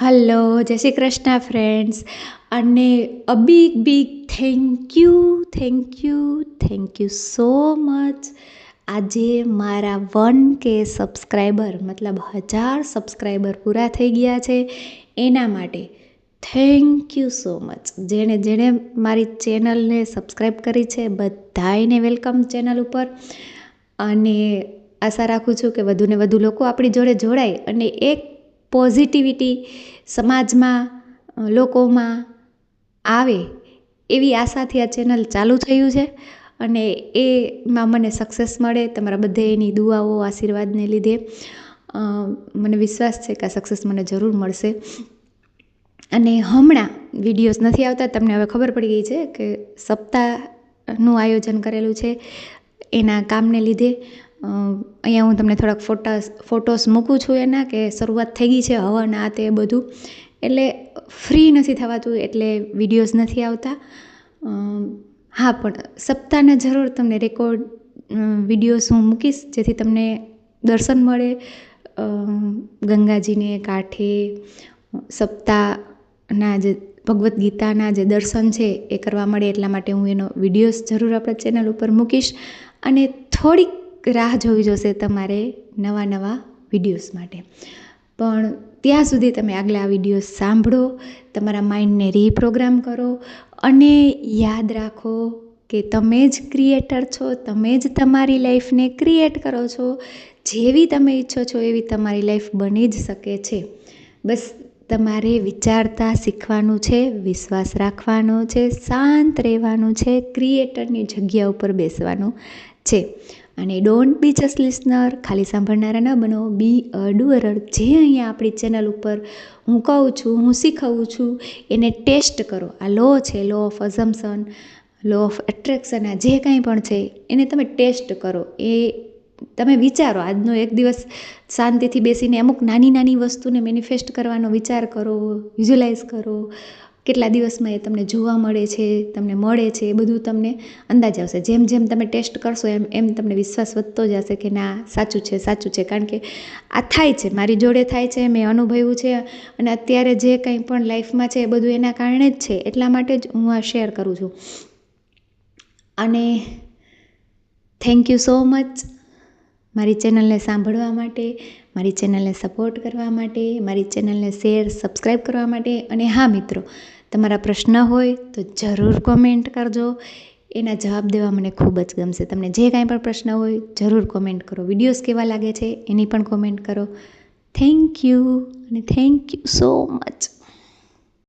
Hello જય Shri Krishna friends અને a big big thank you thank you thank you so much આજે મારા one કે સબસ્ક્રાઈબર મતલબ હજાર સબસ્ક્રાઈબર પૂરા થઈ ગયા છે. એના માટે થેન્ક યુ સો મચ જેણે જેણે મારી ચેનલને સબસ્ક્રાઈબ કરી છે, બધાયને વેલકમ ચેનલ ઉપર. અને આશા રાખું છું કે વધુને વધુ લોકો આપણી જોડે જોડાય. અને એક પોઝિટિવિટી સમાજમાં લોકોમાં આવે એવી આશાથી આ ચેનલ ચાલુ થયું છે અને એમાં મને સક્સેસ મળે. તમારા બધે એની દુઆઓ, આશીર્વાદને લીધે મને વિશ્વાસ છે કે આ સક્સેસ મને જરૂર મળશે. અને હમણાં વિડીયોઝ નથી આવતા, તમને હવે ખબર પડી ગઈ છે કે સપ્તાહનું આયોજન કરેલું છે એના કામને લીધે. અહીંયા હું તમને થોડાક ફોટાસ, ફોટોસ મૂકું છું એના કે શરૂઆત થઈ ગઈ છે હવન આ તે બધું. એટલે ફ્રી નથી થવાતું, એટલે વિડીયોઝ નથી આવતા. હા, પણ સપ્તાહના જરૂર તમને રેકોર્ડ વિડીયોઝ હું મૂકીશ, જેથી તમને દર્શન મળે. ગંગાજીને કાંઠે, સપ્તાહના જે ભગવદ્ ગીતાના જે દર્શન છે એ કરવા મળે એટલા માટે હું એનો વિડીયોઝ જરૂર આપણા ચેનલ ઉપર મૂકીશ. અને થોડીક રાહ જોવી જોશે તમારે નવા નવા વિડીયોઝ માટે. પણ ત્યાં સુધી તમે આગલા વીડિયો સાંભળો, તમારા માઇન્ડને રીપ્રોગ્રામ કરો અને યાદ રાખો કે તમે જ ક્રિએટર છો, તમે જ તમારી લાઈફને ક્રિએટ કરો છો. જેવી તમે ઈચ્છો છો એવી તમારી લાઈફ બની જ શકે છે. બસ તમારે વિચારતા શીખવાનું છે, વિશ્વાસ રાખવાનો છે, શાંત રહેવાનું છે, ક્રિએટરની જગ્યા ઉપર બેસવાનું છે. અને ડોન્ટ બી જસ્ટ લિસનર ખાલી સાંભળનારા ન બનો. બી અ ડુઅરર જે અહીંયા આપણી ચેનલ ઉપર હું કહું છું, હું શીખવું છું, એને ટેસ્ટ કરો. આ લો છે law of assumption law of attraction આ જે કાંઈ પણ છે, એને તમે ટેસ્ટ કરો. એ તમે વિચારો, આજનો એક દિવસ શાંતિથી બેસીને અમુક નાની નાની વસ્તુને મેનિફેસ્ટ કરવાનો વિચાર કરો વિઝ્યુલાઇઝ કરો કેટલા દિવસમાં એ તમને જોવા મળે છે, તમને મળે છે, એ બધું તમને અંદાજ આવશે. જેમ જેમ તમે ટેસ્ટ કરશો, એમ એમ તમને વિશ્વાસ વધતો જશે કે ના, સાચું છે સાચું છે. કારણ કે આ થાય છે, મારી જોડે થાય છે, મેં અનુભવ્યું છે અને અત્યારે જે કંઈ પણ લાઈફમાં છે એ બધું એના કારણે જ છે. એટલા માટે જ હું આ શેર કરું છું. અને થેન્ક યુ સો મચ મારી ચેનલને સાંભળવા માટે, મારી ચેનલને સપોર્ટ કરવા માટે, મારી ચેનલને શેર સબસ્ક્રાઈબ કરવા માટે. અને હા મિત્રો, તમારા પ્રશ્ન હોય તો જરૂર કોમેન્ટ કરજો. એના જવાબ દેવા મને ખૂબ જ ગમશે. તમને જે કાંઈ પણ પ્રશ્ન હોય, જરૂર કોમેન્ટ કરો. વિડીયોઝ કેવા લાગે છે, એની પણ કોમેન્ટ કરો. થેન્ક યુ અને થેન્ક યુ સો મચ.